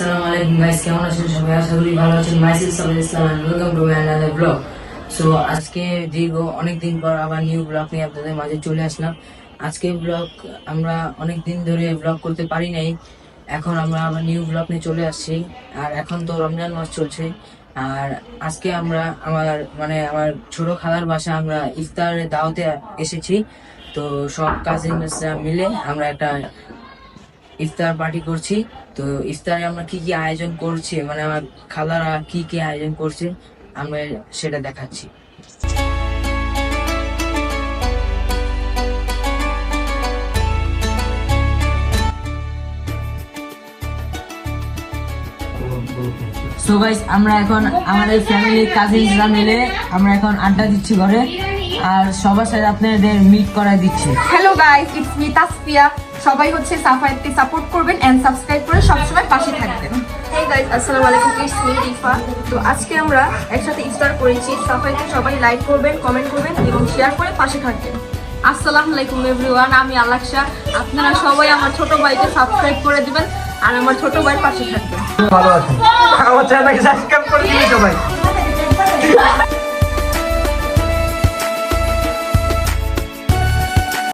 আছেন? সবাই আশা করি ভালো আছেন। Myself Sabir Islam welcome to my another blog so আজকে দীর্ঘ অনেক দিন পর আবার নিউ ব্লগ নিয়ে আপনাদের মাঝে চলে আসলাম। আজকে ব্লগ আমরা অনেক দিন ধরে ব্লগ করতে পারি নাই। এখন আমরা আবার নিউ ব্লগ নিয়ে চলে আসছি। আর এখন তো রমজান মাস চলছে। আর আজকে আমরা আমার মানে আমার ছোট খালার বাসা আমরা ইফতারের দাওয়াতে এসেছি। তো সব কাজিনরা মিলে আমরা একটা ইফতার পার্টি করছি। তো ইফতারে আমরা কি কি আয়োজন করছি মানে আমার খালারা কি কি আয়োজন করছে, আমরা সেটা দেখাচ্ছি। সো গাইস আমরা এখন আমাদের ফ্যামিলির কাজিনরা মিলে আমরা এখন আড্ডা দিচ্ছি ঘরে। আর সবার সাথে আপনাদের মিট করাই দিচ্ছি। Hello guys it's me Tasfia সবাই হচ্ছে সাফায়েতকে সাপোর্ট করবেন এন্ড সাবস্ক্রাইব করে সবসময় পাশে থাকবেন। হেই গাইস আসসালামু আলাইকুম ইটস মি রিফা তো আজকে আমরা একসাথে ইফতার করেছি সাফায়েতকে সবাই লাইক করবেন কমেন্ট করবেন এবং শেয়ার করে পাশে থাকবেন। আসসালামু আলাইকুম এভরিওয়ান আমি আলাক্সা। আপনারা সবাই আমার ছোট ভাইকে সাবস্ক্রাইব করে দিবেন আর আমার ছোট ভাইয়ের পাশে থাকবেন। ভালো আছেন? আমার চ্যানেলটাকে সাবস্ক্রাইব করে দিন সবাই।